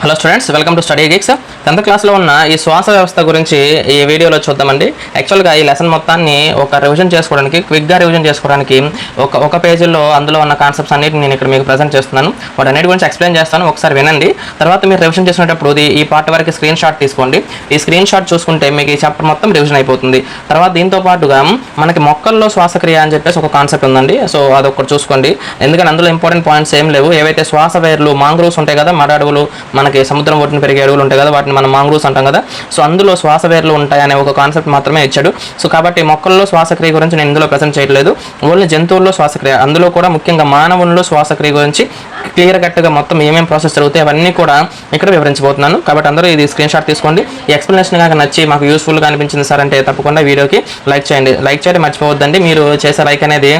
Hello students welcome to study geeks tenth క్లాస్లో ఉన్న ఈ శ్వాస వ్యవస్థ గురించి ఈ వీడియోలో చూద్దామండి. యాక్చువల్గా ఈ లెసన్ మొత్తాన్ని ఒక రివిజన్ చేసుకోవడానికి క్విక్గా రివిజన్ చేసుకోవడానికి ఒక ఒక పేజీలో అందులో ఉన్న కాన్సెప్ట్స్ అన్నిటిని నేను ఇక్కడ మీకు ప్రజెంట్ చేస్తున్నాను. వాటి అన్నిటి గురించి ఎక్స్ప్లెయిన్ చేస్తాను ఒకసారి వినండి. తర్వాత మీరు రివిజన్ చేసినప్పుడు ఇది ఈ పార్ట్ వరకు స్క్రీన్ షాట్ తీసుకోండి. ఈ స్క్రీన్ షాట్ చూసుకుంటే మీకు ఈ చాప్టర్ మొత్తం రివిజన్ అయిపోతుంది. తర్వాత దీంతో పాటుగా మనకి మొక్కల్లో శ్వాసక్రియ అని చెప్పేసి ఒక కాన్సెప్ట్ ఉందండి. సో అదొకటి చూసుకోండి. ఎందుకంటే అందులో ఇంపార్టెంట్ పాయింట్స్ ఏం లేవు. ఏవైతే శ్వాస వేర్లు మాంగ్రోవ్స్ ఉంటాయి కదా మడ అడవులు మన మనకి సముద్రం ఒడ్డున పెరిగే అడవులు ఉంటాయి కదా వాటిని మనం మాంగ్రూవ్స్ అంటాం కదా. సో అందులో శ్వాస వేర్లు ఉంటాయి అనే ఒక కాన్సెప్ట్ మాత్రమే ఇచ్చాడు. సో కాబట్టి మొక్కల్లో శ్వాసక్రియ గురించి నేను ఇందులో ప్రజెంట్ చేయట్లేదు. ఓన్లీ జంతువుల్లో శ్వాసక్రియ అందులో కూడా ముఖ్యంగా మానవుల్లో శ్వాసక్రియ గురించి క్లియర్ కట్గా మొత్తం ఏమేమి ప్రాసెస్ జరుగుతాయి అవన్నీ కూడా ఇక్కడ వివరించబోతున్నాను. కాబట్టి అందరూ ఇది స్క్రీన్ షాట్ తీసుకోండి. ఈ ఎక్స్ప్లెనేషన్ కనుక నచ్చి మాకు యూస్ఫుల్గా అనిపించింది సార్ అంటే తప్పకుండా వీడియోకి లైక్ చేయండి. లైక్ చేయడం మర్చిపోవద్దండి. మీరు చేసే లైక్ అనేది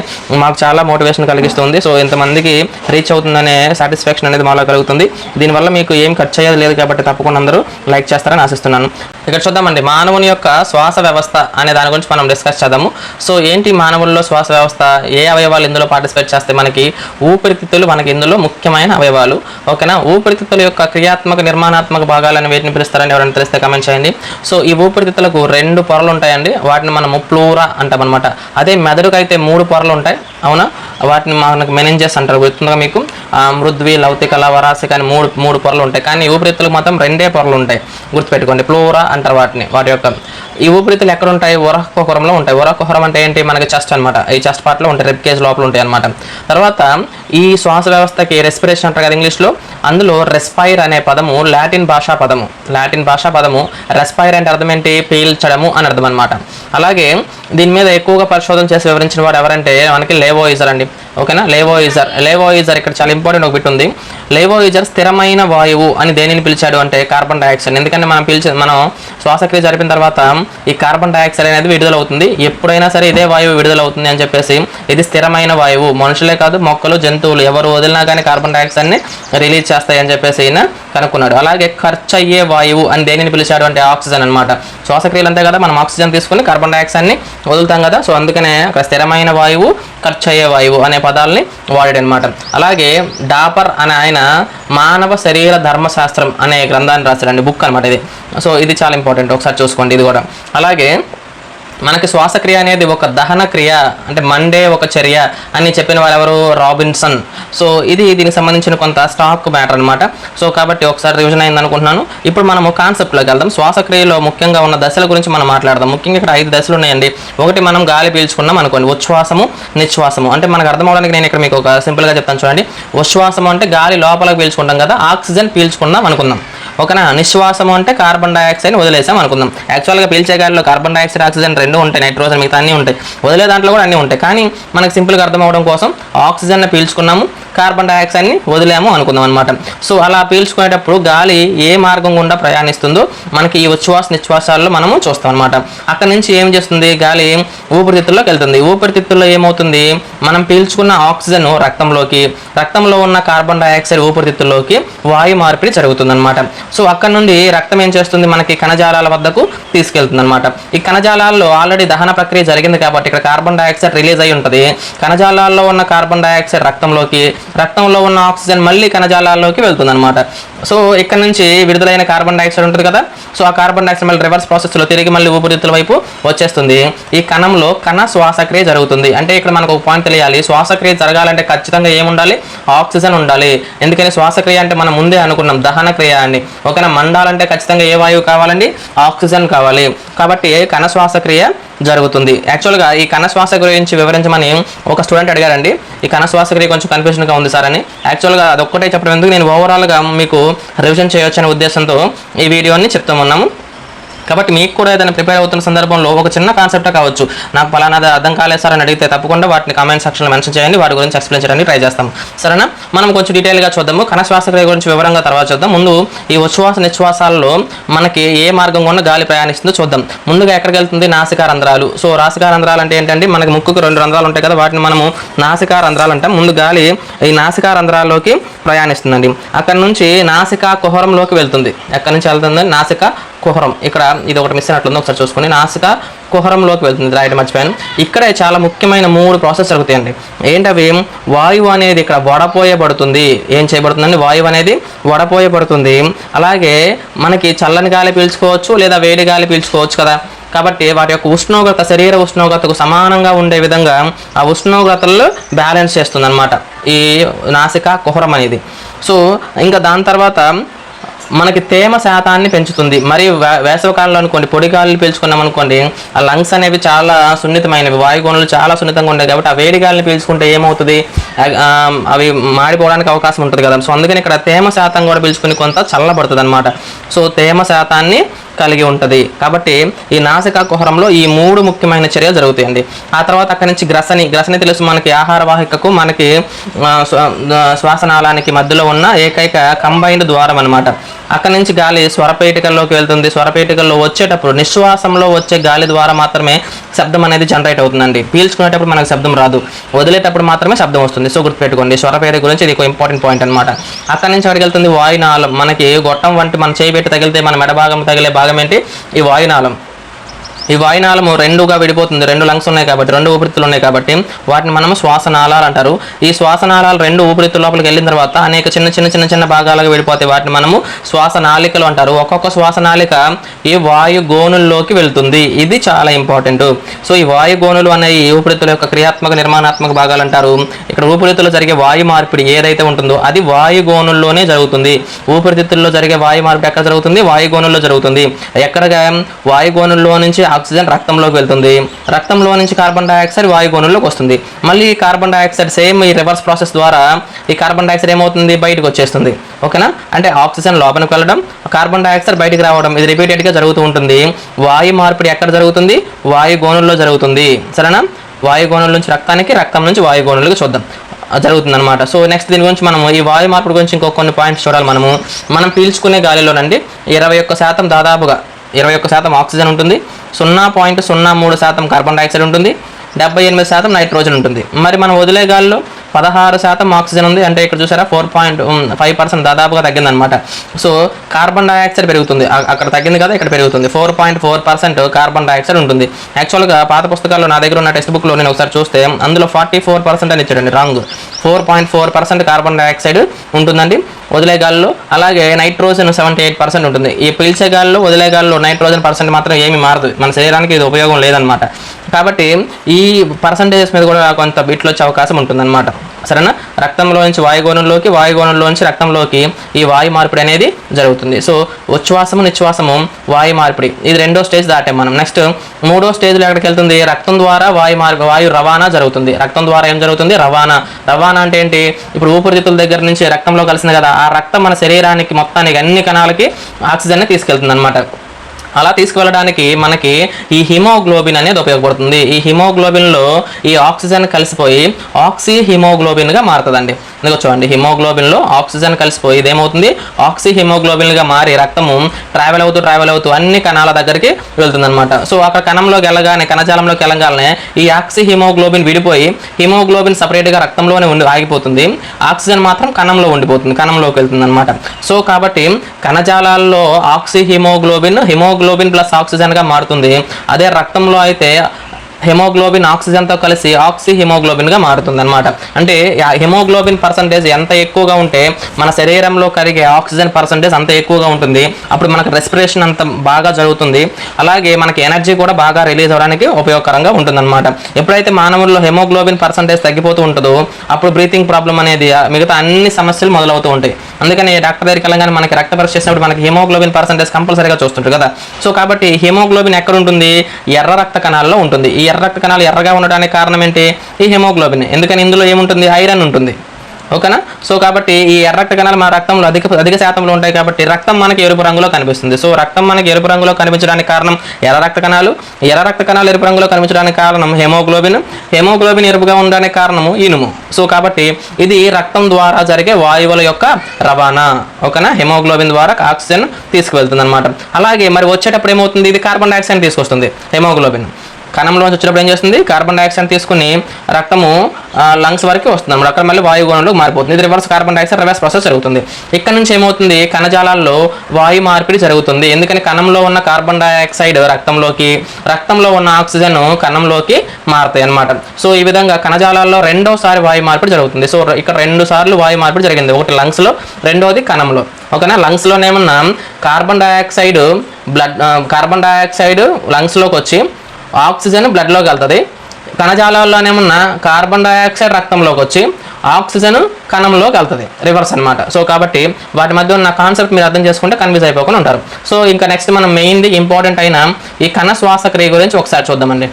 మాకు చాలా మోటివేషన్ కలిగిస్తుంది. సో ఇంతమందికి రీచ్ అవుతుందనే సాటిస్ఫాక్షన్ అనేది మాలో కలుగుతుంది. దీనివల్ల మీకు ఏం ఖర్చు అయ్యేది లేదు కాబట్టి తప్పకుండా అందరూ లైక్ చేస్తారని ఆశిస్తున్నాను. ఇక్కడ చూద్దామండి మానవుని యొక్క శ్వాస వ్యవస్థ అనే దాని గురించి మనం డిస్కస్ చేద్దాము. సో ఏంటి మానవుల్లో శ్వాస వ్యవస్థ? ఏ అవయవాలు ఇందులో పార్టిసిపేట్ చేస్తే మనకి ఊపిరితిత్తులు మనకి ఇందులో ముఖ్యమైన అవయవాలు? ఓకేనా? ఊపిరితిత్తుల యొక్క క్రియాత్మక నిర్మాణాత్మక భాగాలను వీటిని పిలుస్తారని ఎవరైనా తెలిస్తే కమెంట్ చేయండి. సో ఈ ఊపిరితిత్తులకు రెండు పొరలు ఉంటాయండి. వాటిని మనము ప్లూరా అంటాం అనమాట అదే మెదడుకైతే మూడు పొరలు ఉంటాయి. అవునా? వాటిని మనకు మెనింజెస్ అంటారు. గుర్తుందిగా మీకు? మృద్వి లౌతికల వరాసిక అని మూడు మూడు పొరలు ఉంటాయి. కానీ ఊపిరితిత్తులకు మాత్రం రెండే పొరలు ఉంటాయి. గుర్తుపెట్టుకోండి ఫ్లోరా అంటారు వాటిని వాటి యొక్క ఈ ఊపిరితిత్తులు ఎక్కడ ఉంటాయి వరహకుహరంలో ఉంటాయి. వరహకుహరం అంటే ఏంటి? మనకి చెస్ట్ అనమాట ఈ చెస్ట్ పార్ట్లో ఉంటాయి. రెప్ కేజ్ లోపల ఉంటాయి అనమాట తర్వాత ఈ శ్వాస వ్యవస్థకి రెస్పిరేషన్ అంటారు కదా ఇంగ్లీష్లో. అందులో రెస్పైర్ అనే పదము లాటిన్ భాషా పదము. లాటిన్ భాషా పదము రెస్పైర్ అంటే అర్థం ఏంటి? పీల్చడము అని అర్థం అనమాట అలాగే దీని మీద ఎక్కువగా పరిశోధన చేసి వివరించిన వాడు ఎవరంటే మనకి లేవోయిజర్ అండి. ఓకేనా? లేవోయిజర్ లేవోయిజర్ ఇక్కడ చాలా ఇంపార్టెంట్ ఒక బిట్ ఉంది. లేవోయిజర్ స్థిరమైన వాయువు అని దేనిని పిలిచాడు అంటే కార్బన్ డైఆక్సైడ్ ఎందుకంటే మనం పిలిచే మనం శ్వాసక్రియ జరిపిన తర్వాత ఈ కార్బన్ డైఆక్సైడ్ అనేది విడుదలవుతుంది. ఎప్పుడైనా సరే ఇదే వాయువు విడుదలవుతుంది అని చెప్పేసి ఇది స్థిరమైన వాయువు. మనుషులే కాదు మొక్కలు జంతువులు ఎవరు వదిలినా కానీ కార్బన్ డైఆక్సైడ్ని రిలీజ్ చేస్తాయి అని చెప్పేసి ఈయన కనుక్కున్నాడు. అలాగే ఖర్చు అయ్యే వాయువు అని దేనిని పిలిచాడు అంటే ఆక్సిజన్ అనమాట శ్వాసక్రియలు అంతే కదా మనం ఆక్సిజన్ తీసుకుని కార్బన్ డైఆక్సైడ్ని వదులుతాం కదా. సో అందుకనే అక్కడ స్థిరమైన వాయువు ఖర్చు అయ్యే వాయువు అనే పదాలని వాడాడనమాట. అలాగే డాపర్ అనే ఆయన మానవ శరీర ధర్మశాస్త్రం అనే గ్రంథాన్ని రాశాడండి బుక్ అనమాట ఇది. సో ఇది చాలా ఇంపార్టెంట్ ఒకసారి చూసుకోండి ఇది కూడా. అలాగే మనకి శ్వాసక్రియ అనేది ఒక దహన క్రియ అంటే మండే ఒక చర్య అని చెప్పిన వారు ఎవరు రాబిన్సన్ సో ఇది దీనికి సంబంధించిన కొంత స్టాక్ మ్యాటర్ అనమాట సో కాబట్టి ఒకసారి రివిజన్ అయింది అనుకుంటున్నాను ఇప్పుడు మనము కాన్సెప్ట్లోకి వెళ్దాం. శ్వాసక్రియలో ముఖ్యంగా ఉన్న దశల గురించి మనం మాట్లాడదాం. ముఖ్యంగా ఇక్కడ ఐదు దశలు ఉన్నాయండి. ఒకటి మనం గాలి పీల్చుకున్నాం అనుకోండి. ఉచ్ఛ్వాసము నిశ్వాసము. అంటే మనకు అర్థం అవడానికి నేను ఇక్కడ మీకు ఒక సింపుల్గా చెప్తాను చూడండి. ఉచ్ఛ్వాసము అంటే గాలి లోపలికి పీల్చుకుంటాం కదా. ఆక్సిజన్ పీల్చుకున్నాం అనుకుందాం. ఓకేనా? నిశ్వాసము అంటే కార్బన్ డైఆక్సైడ్ వదిలేసాం అనుకుందాం. యాక్చువల్గా పీల్చే గాలిలో కార్బన్ డైఆక్సైడ్ ఆక్సిజన్ రెండు ఉంటాయి నైట్రోజన్ మిగతా అన్నీ ఉంటాయి. వదిలే దాంట్లో కూడా అన్నీ ఉంటాయి. కానీ మనకు సింపుల్గా అర్థం అవడం కోసం ఆక్సిజన్ పీల్చుకున్నాము. కార్బన్ డైఆక్సైడ్ని వదిలేము అనుకుందాం అనమాట సో అలా పీల్చుకునేటప్పుడు గాలి ఏ మార్గం గుండా ప్రయాణిస్తుందో మనకి ఈ ఉచ్ఛ్వాస నిశ్వాసాల్లో మనము చూస్తాం అనమాట అక్కడ నుంచి ఏం చేస్తుంది? గాలి ఊపిరితిత్తుల్లోకి వెళ్తుంది. ఊపిరితిత్తుల్లో ఏమవుతుంది? మనం పీల్చుకున్న ఆక్సిజన్ రక్తంలోకి రక్తంలో ఉన్న కార్బన్ డైఆక్సైడ్ ఊపిరితిత్తుల్లోకి వాయు మార్పిడి జరుగుతుంది అనమాట సో అక్కడ నుండి రక్తం ఏం చేస్తుంది? మనకి కణజాలాల వద్దకు తీసుకెళ్తుంది అనమాట ఈ కణజాలాల్లో ఆల్రెడీ దహన ప్రక్రియ జరిగింది కాబట్టి ఇక్కడ కార్బన్ డైఆక్సైడ్ రిలీజ్ అయి ఉంటుంది. కణజాలాల్లో ఉన్న కార్బన్ డైఆక్సైడ్ రక్తంలోకి రక్తంలో ఉన్న ఆక్సిజన్ మళ్ళీ కణజాలాల్లోకి వెళ్తుంది అనమాట సో ఇక్కడ నుంచి విడుదలైన కార్బన్ డైఆక్సైడ్ ఉంటుంది కదా? సో ఆ కార్బన్ డైఆక్సైడ్ మళ్ళీ రివర్స్ ప్రాసెస్లో తిరిగి మళ్ళీ ఊపిరితిత్తుల వైపు వచ్చేస్తుంది. ఈ కణంలో కణ శ్వాసక్రియ జరుగుతుంది. అంటే ఇక్కడ మనకు ఒక పాయింట్ తెలియాలి. శ్వాసక్రియ జరగాలంటే ఖచ్చితంగా ఏముండాలి? ఆక్సిజన్ ఉండాలి. ఎందుకని? శ్వాసక్రియ అంటే మనం ముందే అనుకున్నాం దహన క్రియ అని. ఓకేనా మండాలంటే ఖచ్చితంగా ఏ వాయువు కావాలండి? ఆక్సిజన్ కావాలి. కాబట్టి కణ శ్వాసక్రియ జరుగుతుంది? యాక్చువల్గా ఈ కణ శ్వాస గురించి వివరించమని ఒక స్టూడెంట్ అడిగారండి. ఈ కణ శ్వాసక్రియ కొంచెం కన్ఫ్యూజన్గా ఉంది సార్ అని. యాక్చువల్గా అదొక్కటే చెప్పడం ఎందుకు నేను ఓవరాల్గా మీకు రివిజన్ చేయొచ్చు ఉద్దేశంతో ఈ వీడియోని చెప్తూ ఉన్నాము. కాబట్టి మీకు కూడా ఏదైనా ప్రిపేర్ అవుతున్న సందర్భంలో ఒక చిన్న కాన్సెప్ట్ కావచ్చు. నాకు పలానాది అర్థం కాలేదు సార్ అని అడిగితే తప్పకుండా వాటిని కామెంట్ సెక్షన్లో మెన్షన్ చేయండి. వాటి గురించి ఎక్స్ప్లెయిన్ చేయడానికి ట్రై చేస్తాం సరేనా? మనం కొంచెం డీటెయిల్గా చూద్దాము. కణ శ్వాసక్రియ గురించి వివరంగా తర్వాత చూద్దాం. ముందు ఈ ఉచ్ఛ్వాస నిశ్వాసాల్లో మనకి ఏ మార్గం గుండా గాలి ప్రయాణిస్తుందో చూద్దాం. ముందుగా ఎక్కడికి వెళ్తుంది? నాసికా రంధ్రాలు సో నాసికా రంధ్రాలు అంటే ఏంటంటే మనకి ముక్కుకు రెండు రంధ్రాలు ఉంటాయి కదా వాటిని మనము నాసికా రంధ్రాలు అంటాం. ముందు గాలి ఈ నాసికా రంధ్రాల్లోకి ప్రయాణిస్తుందండి. అక్కడ నుంచి నాసికా కుహరంలోకి వెళ్తుంది. ఎక్కడి నుంచి వెళ్తుందండి? నాసికా కుహరం. ఇక్కడ ఇది ఒకటి మిస్ అయినట్లుంది. ఒకసారి చూసుకుని నాసిక కుహరంలోకి వెళ్తుంది. రాయడం మర్చిపోయాను. ఇక్కడ చాలా ముఖ్యమైన మూడు ప్రాసెస్ జరుగుతాయండి. ఏంటవి? వాయువు అనేది ఇక్కడ వడపోయబడుతుంది. ఏం చేయబడుతుందండి? వాయువు అనేది వడపోయబడుతుంది. అలాగే మనకి చల్లని గాలి పీల్చుకోవచ్చు లేదా వేడి గాలి పీల్చుకోవచ్చు కదా. కాబట్టి వాటి యొక్క ఉష్ణోగ్రత శరీర ఉష్ణోగ్రతకు సమానంగా ఉండే విధంగా ఆ ఉష్ణోగ్రతలు బ్యాలెన్స్ చేస్తుంది అనమాట ఈ నాసిక కుహరం అనేది. సో ఇంకా దాని తర్వాత మనకి తేమ శాతాన్ని పెంచుతుంది. మరి వే- వేసవికాలంలో అనుకోండి పొడి గాలిని పీల్చుకున్నాం అనుకోండి ఆ లంగ్స్ అనేవి చాలా సున్నితమైనవి వాయుగుణాలు చాలా సున్నితంగా ఉంటాయి కాబట్టి ఆ వేడి గాలిని పీల్చుకుంటే ఏమవుతుంది? అవి మాడిపోవడానికి అవకాశం ఉంటుంది కదా. సో అందుకని ఇక్కడ తేమ శాతం కూడా పీల్చుకుని కొంత చల్లబడుతుంది అనమాట సో తేమ శాతాన్ని కలిగి ఉంటుంది. కాబట్టి ఈ నాసికా కుహరంలో ఈ మూడు ముఖ్యమైన చర్యలు జరుగుతాయండి. ఆ తర్వాత అక్కడి నుంచి గ్రసని గ్రసని తెలుసు మనకి ఆహార వాహికకు మనకి శ్వాసనాళానికి మధ్యలో ఉన్న ఏకైక కంబైన్డ్ ద్వారం అనమాట అక్కడి నుంచి గాలి స్వరపేటికల్లోకి వెళ్తుంది. స్వరపేటికల్లో వచ్చేటప్పుడు నిశ్వాసంలో వచ్చే గాలి ద్వారా మాత్రమే శబ్దం అనేది జనరేట్ అవుతుందండి. పీల్చుకునేటప్పుడు మనకు శబ్దం రాదు. వదిలేటప్పుడు మాత్రమే శబ్దం వస్తుంది. సో గుర్తుపెట్టుకోండి. స్వరపేట గురించి ఇది ఒక ఇంపార్టెంట్ పాయింట్ అనమాట అక్కడి నుంచి అడిగెళ్తుంది వెళ్తుంది వాయునాళం. మనకి గొట్టం వంటి మన చేయి పెట్టి తగిలితే మన మెడ భాగం తగిలే భాగం ఏంటి? ఈ వాయునాళం. ఈ వాయునాళము రెండుగా విడిపోతుంది. రెండు లంగ్స్ ఉన్నాయి కాబట్టి రెండు ఊపిరితులు ఉన్నాయి కాబట్టి వాటిని మనం శ్వాసనాళాలు అంటారు. ఈ శ్వాసనాళాలు రెండు ఊపిరితుల లోపలికి వెళ్ళిన తర్వాత అనేక చిన్న చిన్న చిన్న చిన్న భాగాలుగా విడిపోతాయి. వాటిని మనము శ్వాసనాళికలు అంటారు. ఒక్కొక్క శ్వాసనాళిక ఈ వాయు గోనుల్లోకి వెళ్తుంది. ఇది చాలా ఇంపార్టెంట్. సో ఈ వాయు గోనులు అనేవి ఊపిరితుల యొక్క క్రియాత్మక నిర్మాణాత్మక భాగాలు అంటారు. ఇక్కడ ఊపిరితిత్తుల్లో జరిగే వాయు మార్పిడి ఏదైతే ఉంటుందో అది వాయు గోనుల్లోనే జరుగుతుంది. ఊపిరితిత్తుల్లో జరిగే వాయు మార్పిడి ఎక్కడ జరుగుతుంది? వాయుగోనుల్లో జరుగుతుంది. ఎక్కడగా? వాయుగోనుల్లో నుంచి ఆక్సిజన్ రక్తంలోకి వెళ్తుంది. రక్తంలో నుంచి కార్బన్ డైఆక్సైడ్ వాయు వస్తుంది. మళ్ళీ ఈ కార్బన్ డైఆక్సైడ్ సేమ్ ఈ రివర్స్ ప్రాసెస్ ద్వారా ఈ కార్బన్ డైఆక్సైడ్ ఏమవుతుంది? బయటకు వచ్చేస్తుంది. ఓకేనా అంటే ఆక్సిజన్ లోపలికి వెళ్ళడం కార్బన్ డైఆక్సైడ్ బయటికి రావడం ఇది రిపీటెడ్గా జరుగుతూ ఉంటుంది. వాయు మార్పిడి ఎక్కడ జరుగుతుంది? వాయుగోనుల్లో జరుగుతుంది. సరేనా? వాయుగోనుల నుంచి రక్తానికి రక్తం నుంచి వాయుగోణులకు చూద్దాం. జరుగుతుందన్నమాట. సో నెక్స్ట్ దీని గురించి మనము ఈ వాయు మార్పు గురించి ఇంకో కొన్ని పాయింట్స్ చూడాలి మనము. మనం పీల్చుకునే గాలిలోనండి ఇరవై ఒక్క శాతం దాదాపుగా ఇరవై ఒక్క శాతం ఆక్సిజన్ ఉంటుంది సున్నా పాయింట్ సున్నా మూడు శాతం కార్బన్ డైఆక్సైడ్ ఉంటుంది డెబ్బై ఎనిమిది శాతం నైట్రోజన్ ఉంటుంది. మరి మనం వదిలే గాలిలో పదహారు శాతం ఆక్సిజన్ ఉంది. అంటే ఇక్కడ చూసారా ఫోర్ పాయింట్ ఫైవ్ పర్సెంట్ దాదాపుగా తగ్గిందనమాట సో కార్బన్ డైఆక్సైడ్ పెరుగుతుంది. అక్కడ తగ్గింది కదా ఇక్కడ పెరుగుతుంది. Four point four percent carbon dioxide ఉంటుంది. యాక్చువల్గా పాత పుస్తకాల్లో నా దగ్గర ఉన్న టెక్స్ట్ బుక్లో నేను ఒకసారి చూస్తే అందులో ఫార్టీ ఫోర్ పర్సెంట్ అని ఇచ్చాడండి wrong four point four percent carbon dioxide ఉంటుందండి వదిలే గాలిలో. అలాగే నైట్రోజన్ సెవెంటీ ఎయిట్ పర్సెంట్ ఉంటుంది. ఈ పీల్చే గాలిలో వదిలే గాల్లో నైట్రోజన్ పర్సెంట్ మాత్రం ఏమీ మారదు. మన శరీరానికి ఇది ఉపయోగం లేదనమాట కాబట్టి ఈ పర్సంటేజెస్ మీద కూడా కొంత బిట్లు వచ్చే అవకాశం ఉంటుందన్నమాట. సరేనా? రక్తంలో నుంచి వాయుగోణంలోకి వాయుగోణంలో నుంచి రక్తంలోకి ఈ వాయు మార్పిడి అనేది జరుగుతుంది. సో ఉచ్ఛ్వాసము నిశ్వాసము వాయు మార్పిడి. ఇది రెండో స్టేజ్ దాటాం మనం. నెక్స్ట్ మూడో స్టేజ్లో ఎక్కడికి వెళ్తుంది? రక్తం ద్వారా వాయు మార్ వాయు రవాణా జరుగుతుంది. రక్తం ద్వారా ఏం జరుగుతుంది? రవాణా. రవాణా అంటే ఏంటి? ఇప్పుడు ఊపిరితిత్తుల దగ్గర నుంచి రక్తంలో కలిసింది కదా ఆ రక్తం మన శరీరానికి మొత్తానికి అన్ని కణాలకి ఆక్సిజన్ని తీసుకెళ్తుంది అనమాట అలా తీసుకువెళ్ళడానికి మనకి ఈ హిమోగ్లోబిన్ అనేది ఉపయోగపడుతుంది. ఈ హిమోగ్లోబిన్లో ఈ ఆక్సిజన్ కలిసిపోయి ఆక్సీ హిమోగ్లోబిన్గా మారుతుందండి. ఎందుకు చూడండి హిమోగ్లోబిన్లో ఆక్సిజన్ కలిసిపోయి ఇదేమవుతుంది? ఆక్సీ హిమోగ్లోబిన్గా మారి రక్తము ట్రావెల్ అవుతూ ట్రావెల్ అవుతూ అన్ని కణాల దగ్గరికి వెళ్తుందనమాట సో అక్కడ కణంలోకి వెళ్ళగానే కణజాలంలోకి వెళ్ళగానే ఈ ఆక్సిహిమోగ్లోబిన్ విడిపోయి హిమోగ్లోబిన్ సపరేట్గా రక్తంలోనే ఉండి ఆగిపోతుంది. ఆక్సిజన్ మాత్రం కణంలో ఉండిపోతుంది కణంలోకి వెళ్తుంది అనమాట సో కాబట్టి కణజాలాల్లో ఆక్సిహిమోగ్లోబిన్ హిమోగ్లోబిన్ ప్లస్ ఆక్సిజన్గా మారుతుంది. అదే రక్తంలో అయితే హెమోగ్లోబిన్ ఆక్సిజన్తో కలిసి ఆక్సి హిమోగ్లోబిన్గా మారుతుంది అనమాట అంటే హిమోగ్లోబిన్ పర్సంటేజ్ ఎంత ఎక్కువగా ఉంటే మన శరీరంలో కరిగే ఆక్సిజన్ పర్సంటేజ్ అంత ఎక్కువగా ఉంటుంది. అప్పుడు మనకు రెస్పిరేషన్ అంత బాగా జరుగుతుంది. అలాగే మనకి ఎనర్జీ కూడా బాగా రిలీజ్ అవ్వడానికి ఉపయోగకరంగా ఉంటుందన్నమాట. ఎప్పుడైతే మానవుల్లో హెమోగ్లోబిన్ పర్సంటేజ్ తగ్గిపోతూ ఉంటుందో అప్పుడు బ్రీతింగ్ ప్రాబ్లం అనేది మిగతా అన్ని సమస్యలు మొదలవుతూ ఉంటాయి. అందుకని డాక్టర్ దగ్గరికి వెళ్ళగానే మనకి రక్త పరీక్ష చేసినప్పుడు మనకి హిమోగ్లోబిన్ పర్సంటేజ్ కంపల్సరీగా చూస్తుంటారు కదా. సో కాబట్టి హిమోగ్లోబిన్ ఎక్కడ ఉంటుంది? ఎర్ర రక్త కణాల్లో ఉంటుంది. ఈ ఎర్ర రక్త కణాలు ఎర్రగా ఉండడానికి కారణం ఏంటి? ఈ హిమోగ్లోబిన్ ఎందుకని ఇందులో ఏముంటుంది? ఐరన్ ఉంటుంది. ఓకేనా? సో కాబట్టి ఈ ఎర్ర రక్త కణాలు మన రక్తంలో అధిక అధిక శాతంలో ఉంటాయి కాబట్టి రక్తం మనకి ఎరుపు రంగులో కనిపిస్తుంది. సో రక్తం మనకి ఎరుపు రంగులో కనిపించడానికి కారణం ఎర్ర రక్త కణాలు. ఎర్ర రక్త కణాలు ఎరుపు రంగులో కనిపించడానికి కారణం హెమోగ్లోబిన్. హెమోగ్లోబిన్ ఎరుపుగా ఉండడానికి కారణము ఇనుము. సో కాబట్టి ఇది రక్తం ద్వారా జరిగే వాయువుల యొక్క రవాణా. ఓకేనా? హెమోగ్లోబిన్ ద్వారా ఆక్సిజన్ తీసుకువెళ్తుంది అనమాట అలాగే మరి వచ్చేటప్పుడు ఏమవుతుంది? ఇది కార్బన్ డైఆక్సైడ్ తీసుకొస్తుంది హెమోగ్లోబిన్. కణంలోంచి వచ్చినప్పుడు ఏం చేస్తుంది? కార్బన్ డైఆక్సైడ్ తీసుకుని రక్తము లంగ్స్ వరకు వస్తుంది అన్నమాట. అక్కడ మళ్ళీ వాయుగుణంలోకి మారిపోతుంది. ఇది reverse carbon dioxide reverse process జరుగుతుంది. ఇక్కడ నుంచి ఏమవుతుంది? కణజాలాల్లో వాయు మార్పిడి జరుగుతుంది. ఎందుకని? కణంలో ఉన్న కార్బన్ డైఆక్సైడ్ రక్తంలోకి రక్తంలో ఉన్న ఆక్సిజన్ కణంలోకి మారుతాయి అన్నమాట. సో ఈ విధంగా కణజాలాల్లో రెండోసారి వాయు మార్పిడి జరుగుతుంది. సో ఇక్కడ రెండు సార్లు వాయు మార్పిడి జరిగింది. ఒకటి లంగ్స్లో రెండోది కణంలో. ఓకేనా? లంగ్స్లోనేమన్నా carbon dioxide blood carbon dioxide లంగ్స్లోకి వచ్చి ఆక్సిజన్ బ్లడ్లోకి వెళ్తుంది. కణజాలాల్లోనేమన్నా కార్బన్ డైఆక్సైడ్ రక్తంలోకి వచ్చి ఆక్సిజన్ కణంలోకి వెళ్తుంది రివర్స్ అన్నమాట. సో కాబట్టి వాటి మధ్య ఉన్న కాన్సెప్ట్ మీరు అర్థం చేసుకుంటే కన్ఫ్యూజ్ అయిపోకుండా ఉంటారు. సో ఇంకా నెక్స్ట్ మనం మెయిన్ది ఇంపార్టెంట్ అయిన ఈ కణ శ్వాసక్రియ గురించి ఒకసారి చూద్దామండి.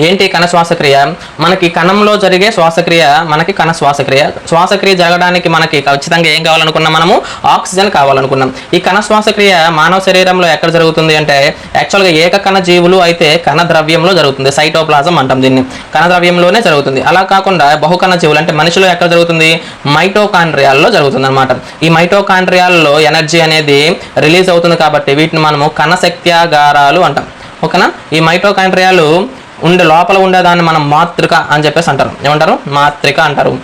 ఏంటి కణ శ్వాసక్రియ? మనకి కణంలో జరిగే శ్వాసక్రియ మనకి కణ శ్వాసక్రియ. శ్వాసక్రియ జరగడానికి మనకి ఖచ్చితంగా ఏం కావాలనుకున్నాం మనము? ఆక్సిజన్ కావాలనుకున్నాం. ఈ కణ శ్వాసక్రియ మానవ శరీరంలో ఎక్కడ జరుగుతుంది అంటే యాక్చువల్గా ఏక కణ జీవులు అయితే కణ ద్రవ్యంలో జరుగుతుంది. సైటోప్లాజం అంటాం దీన్ని. కణ ద్రవ్యంలోనే జరుగుతుంది. అలా కాకుండా బహుకణ జీవులు అంటే మనిషిలో ఎక్కడ జరుగుతుంది? మైటోకాండ్రియాల్లో జరుగుతుంది అనమాట ఈ మైటోకాండ్రియాల్లో ఎనర్జీ అనేది రిలీజ్ అవుతుంది కాబట్టి వీటిని మనము కణ శక్త్యాగారాలు అంటాం. ఓకేనా? ఈ మైటోకాండ్రియాలు ఉండే లోపల ఉండేదాన్ని మనం మాతృక అని చెప్పేసి అంటారు. ఏమంటారు? మాతృక అంటారు.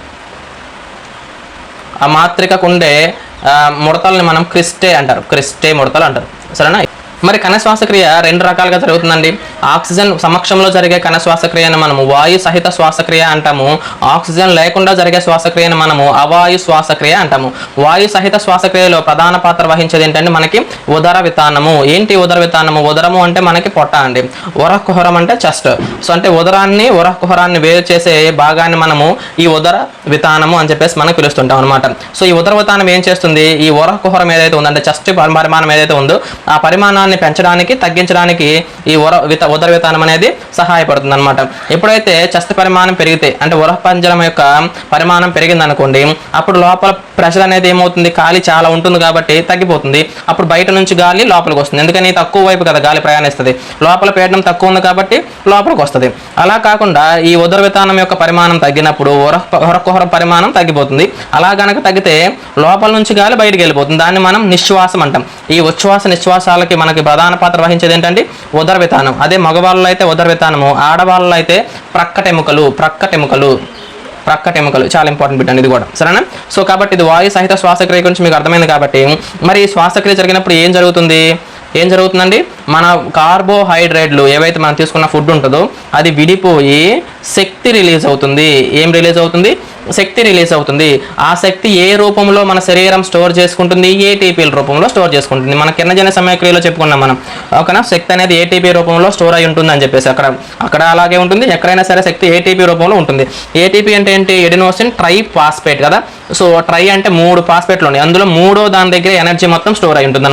ఆ మాతృకకు ఉండే ఆ, ముడతల్ని మనం క్రిస్టే అంటారు. క్రిస్టే ముడతలు అంటారు. సరేనా? మరి కణ శ్వాసక్రియ రెండు రకాలుగా జరుగుతుందండి. ఆక్సిజన్ సమక్షంలో జరిగే కణ శ్వాసక్రియను మనము వాయు సహిత శ్వాసక్రియ అంటాము. ఆక్సిజన్ లేకుండా జరిగే శ్వాసక్రియను మనము అవాయు శ్వాసక్రియ అంటాము. వాయు సహిత శ్వాసక్రియలో ప్రధాన పాత్ర వహించేది ఏంటంటే మనకి ఉదర వితానము. ఏంటి ఉదర వితానము? ఉదరము అంటే మనకి పొట్ట అండి. ఉర కుహరం అంటే చెస్ట్. సో అంటే ఉదరాన్ని ఉర కుహరాన్ని వేరు చేసే భాగాన్ని మనము ఈ ఉదర వితానము అని చెప్పేసి మనం పిలుస్తుంటాం అనమాట సో ఈ ఉదర వితానం ఏం చేస్తుంది? ఈ ఉర కుహరం ఏదైతే ఉందంటే చెస్ట్ పరిమాణం ఏదైతే ఉందో ఆ పరిమాణాన్ని పెంచడానికి తగ్గించడానికి ఈ ఉర విత ఉదర విధానం అనేది సహాయపడుతుంది అనమాట ఎప్పుడైతే చస్త పరిమాణం పెరిగితే అంటే ఉర పంజరం యొక్క పరిమాణం పెరిగింది అనుకోండి అప్పుడు లోపల ప్రెషర్ అనేది ఏమవుతుంది? గాలి చాలా ఉంటుంది కాబట్టి తగ్గిపోతుంది. అప్పుడు బయట నుంచి గాలి లోపలికి వస్తుంది. ఎందుకని? తక్కువ వైపు కదా గాలి ప్రయాణిస్తుంది. లోపల పీడనం తక్కువ ఉంది కాబట్టి లోపలికి వస్తుంది. అలా కాకుండా ఈ ఉదర విధానం యొక్క పరిమాణం తగ్గినప్పుడు ఉర ఉరకుహర పరిమాణం తగ్గిపోతుంది. అలా గనక తగ్గితే లోపల నుంచి గాలి బయటికి వెళ్ళిపోతుంది. దాన్ని మనం నిశ్వాసం అంటాం. ఈ ఉచ్ఛ్వాస నిశ్వాసాలకి మనకి ప్రధాన పాత్ర వహించేది ఏంటంటే ఉదర వితానం అదే మగవాళ్ళలో అయితే ఉదర విధానము ఆడవాళ్ళలో అయితే ప్రక్కటెముకలు ప్రక్కటెముకలు ప్రక్కటెముకలు. చాలా ఇంపార్టెంట్ బిట్ అండి ఇది కూడా. సరేనా? సో కాబట్టి ఇది వాయు సహిత శ్వాసక్రియ గురించి మీకు అర్థమైంది కాబట్టి మరి శ్వాసక్రియ జరిగినప్పుడు ఏం జరుగుతుంది? ఏం జరుగుతుందండి? మన కార్బోహైడ్రేట్లు ఏవైతే మనం తీసుకున్న ఫుడ్ ఉంటుందో అది విడిపోయి శక్తి రిలీజ్ అవుతుంది. ఏం రిలీజ్ అవుతుంది? శక్తి రిలీజ్ అవుతుంది. ఆ శక్తి ఏ రూపంలో మన శరీరం స్టోర్ చేసుకుంటుంది? ఏటీపీల రూపంలో స్టోర్ చేసుకుంటుంది. మన కిరణజన సమయక్రియలో చెప్పుకున్నాం మనం. ఓకేనా? శక్తి అనేది ఏటీపీ రూపంలో స్టోర్ అయి ఉంటుంది అని చెప్పేసి అక్కడ అక్కడ అలాగే ఉంటుంది. ఎక్కడైనా సరే శక్తి ఏటీపీ రూపంలో ఉంటుంది. ఏటీపీ అంటే ఏంటి? ఎడినోసిన్ ట్రై పాస్పేట్ కదా. సో ట్రై అంటే మూడు పాస్పేట్లు ఉన్నాయి. అందులో మూడో దాని దగ్గర ఎనర్జీ మొత్తం స్టోర్ అయి ఉంటుంది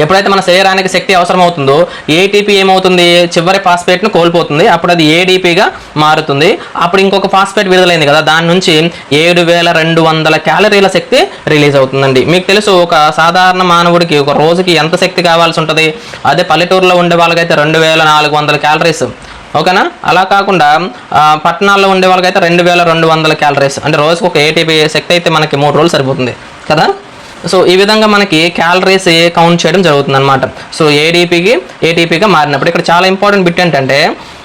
ఎప్పుడైతే మన శరీరానికి శక్తి అవసరం అవుతుందో ఏటీపీ ఏమవుతుంది? చివరి ఫాస్ఫేట్ను కోల్పోతుంది. అప్పుడు అది ఏడీపీగా మారుతుంది. అప్పుడు ఇంకొక ఫాస్ఫేట్ విడుదలైంది కదా దాని నుంచి ఏడు వేల రెండు వందల క్యాలరీల శక్తి రిలీజ్ అవుతుందండి. మీకు తెలుసు ఒక సాధారణ మానవుడికి ఒక రోజుకి ఎంత శక్తి కావాల్సి ఉంటుంది? అదే పల్లెటూరులో ఉండే వాళ్ళకైతే రెండు వేల నాలుగు వందల క్యాలరీస్. ఓకేనా? అలా కాకుండా పట్టణాల్లో ఉండే వాళ్ళకైతే రెండు వేల రెండు వందల క్యాలరీస్. అంటే రోజుకు ఒక ఏటీపీ శక్తి అయితే మనకి మూడు రోజులు సరిపోతుంది. కదా? సో ఈ విధంగా మనకి క్యాలరీస్ కౌంట్ చేయడం జరుగుతుంది అనమాట సో ఏడీపీకి ఏటీపీగా మారినప్పుడు ఇక్కడ చాలా ఇంపార్టెంట్ బిట్ ఏంటంటే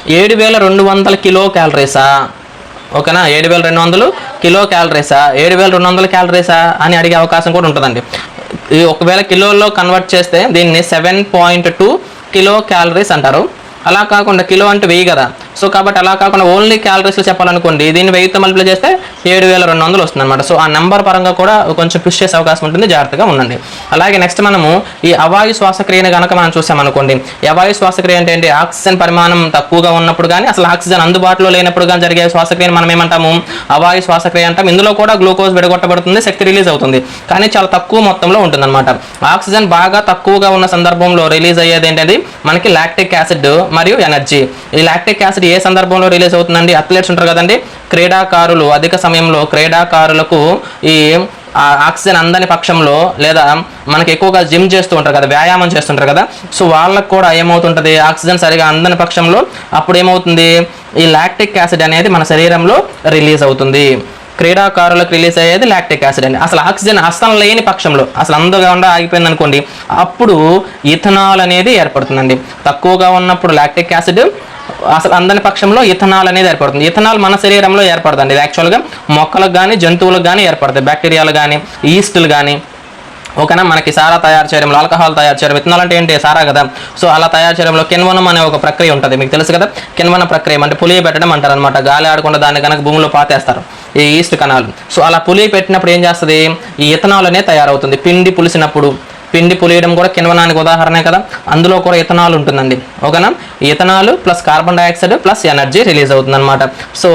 ఏడు వేల రెండు వందల కిలో క్యాలరీసా ఓకేనా? ఏడు వేల రెండు వందలు కిలో క్యాలరీసా ఏడు వేల రెండు వందల క్యాలరీసా అని అడిగే అవకాశం కూడా ఉంటుందండి. ఈ ఒకవేళ కిలోల్లో కన్వర్ట్ చేస్తే దీన్ని seven point two kilo calories అంటారు. అలా కాకుండా కిలో అంటే వెయ్యి కదా? సో కాబట్టి అలా కాకుండా ఓన్లీ క్యాలరీస్లో చెప్పాలనుకోండి దీన్ని వెయ్యితో మల్టిప్లై చేస్తే ఏడు వేల రెండు వందలు వస్తుంది అనమాట సో ఆ నెంబర్ పరంగా కూడా కొంచెం పుష్ చేసే అవకాశం ఉంటుంది జాగ్రత్తగా ఉండండి. అలాగే నెక్స్ట్ మనము ఈ అవాయు శ్వాసక్రియను కనుక మనం చూసామనుకోండి అవాయు శ్వాసక్రియ అంటే ఏంటి? ఆక్సిజన్ పరిమాణం తక్కువగా ఉన్నప్పుడు కానీ అసలు ఆక్సిజన్ అందుబాటులో లేనప్పుడు కానీ జరిగే శ్వాసక్రియను మనం ఏమంటాము? అవాయు శ్వాసక్రియ అంటాం. ఇందులో కూడా గ్లూకోజ్ విడగొట్టబడుతుంది శక్తి రిలీజ్ అవుతుంది. కానీ చాలా తక్కువ మొత్తంలో ఉంటుందన్నమాట. ఆక్సిజన్ బాగా తక్కువగా ఉన్న సందర్భంలో రిలీజ్ అయ్యేది ఏంటంటే మనకి లాక్టిక్ యాసిడ్ మరియు ఎనర్జీ ఈ లాక్టిక్ యాసిడ్ ఏ సందర్భంలో రిలీజ్ అవుతుందండి? అథ్లెట్స్ ఉంటారు కదండి. క్రీడాకారులు అధిక సమయంలో క్రీడాకారులకు ఈ ఆక్సిజన్ అందని పక్షంలో లేదా మనకి ఎక్కువగా జిమ్ చేస్తూ ఉంటారు కదా వ్యాయామం చేస్తుంటారు కదా. సో వాళ్ళకు కూడా ఏమవుతుంటుంది? ఆక్సిజన్ సరిగా అందని పక్షంలో అప్పుడు ఏమవుతుంది? ఈ లాక్టిక్ యాసిడ్ అనేది మన శరీరంలో రిలీజ్ అవుతుంది. క్రీడాకారులకు రిలీజ్ అయ్యేది లాక్టిక్ యాసిడ్ అండి. అసలు ఆక్సిజన్ అస్తం లేని పక్షంలో అసలు అందగా ఉండ ఆగిపోయింది అనుకోండి అప్పుడు ఇథనాల్ అనేది ఏర్పడుతుందండి. తక్కువగా ఉన్నప్పుడు లాక్టిక్ యాసిడ్ అసలు అందని పక్షంలో ఇథనాల్ అనేది ఏర్పడుతుంది. ఇథనాల్ మన శరీరంలో ఏర్పడుతుంది. ఇది యాక్చువల్గా మొక్కలకు కానీ జంతువులకు కానీ ఏర్పడుతుంది. బ్యాక్టీరియాలు కానీ ఈస్టులు కానీ ఓకేనా? మనకి సారా తయారు చేయడంలో ఆల్కహాల్ తయారు చేయడం ఇథనాల్ అంటే ఏంటి? సారా కదా. సో అలా తయారు చేయడంలో కిన్వనం అనే ఒక ప్రక్రియ ఉంటుంది. మీకు తెలుసు కదా? కిన్వన ప్రక్రియ అంటే పులియ పెట్టడం అంటారు అనమాట గాలి ఆడకుండా దాన్ని కనుక భూమిలో పాతేస్తారు. ఈ ఈస్ట్ కణాలు సో అలా పులియ పెట్టినప్పుడు ఏం చేస్తుంది? ఈ ఇథనాల్ అనేది తయారవుతుంది. పిండి పులిసినప్పుడు. పిండి పులియడం కూడా కిన్వనానికి ఉదాహరణే కదా. అందులో కూడా ఇథనాల్ ఉంటుందండి. ఓకేనా? Ethanol plus carbon dioxide plus energy release అవుతుంది అనమాట సో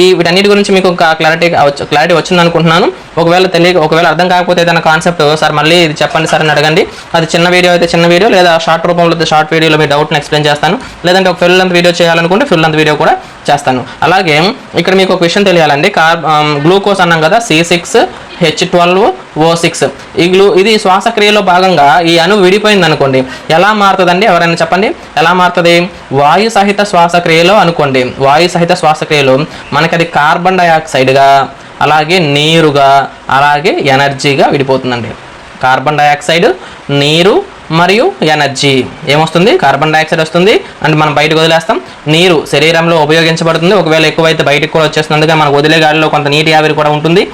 ఈ వీటన్నిటి గురించి మీకు ఒక క్లారిటీ క్లారిటీ వచ్చింది అనుకుంటున్నాను ఒకవేళ తెలియక ఒకవేళ అర్థం కాకపోతే ఏదైనా కాన్సెప్ట్ సార్ మళ్ళీ ఇది చెప్పండి సార్ అని అడగండి. అది చిన్న వీడియో అయితే చిన్న వీడియో లేదా షార్ట్ రూపంలో అయితే షార్ట్ వీడియోలో మీ డౌట్ని ఎక్స్ప్లెయిన్ చేస్తాను. లేదంటే ఒక ఫుల్ లెంత్ వీడియో చేయాలనుకుంటే ఫుల్ లెంత్ వీడియో కూడా చేస్తాను. అలాగే ఇక్కడ మీకు ఒక విషయం తెలియాలండి. కార్ గ్లూకోజ్ అన్నాం కదా C six H twelve O six. ఈ గ్లూ ఇది శ్వాసక్రియలో భాగంగా ఈ అణు విడిపోయింది అనుకోండి ఎలా మారుతుందండి? ఎవరైనా చెప్పండి? ఎలా మారుతుంది? వాయు సహిత శ్వాసక్రియలో అనుకోండి. వాయు సహిత శ్వాసక్రియలో మనకి అది కార్బన్ డయాక్సైడ్గా అలాగే నీరుగా అలాగే ఎనర్జీగా విడిపోతుందండి. కార్బన్ డయాక్సైడ్ నీరు మరియు ఎనర్జీ. ఏమొస్తుంది? కార్బన్ డైఆక్సైడ్ వస్తుంది. అంటే మనం బయటకు వదిలేస్తాం. నీరు శరీరంలో ఉపయోగించబడుతుంది. ఒకవేళ ఎక్కువైతే బయటకు కూడా వచ్చేస్తుంది అందుకే మనకు వదిలే గాలిలో కొంత నీటి ఆవిరి కూడా ఉంటుంది.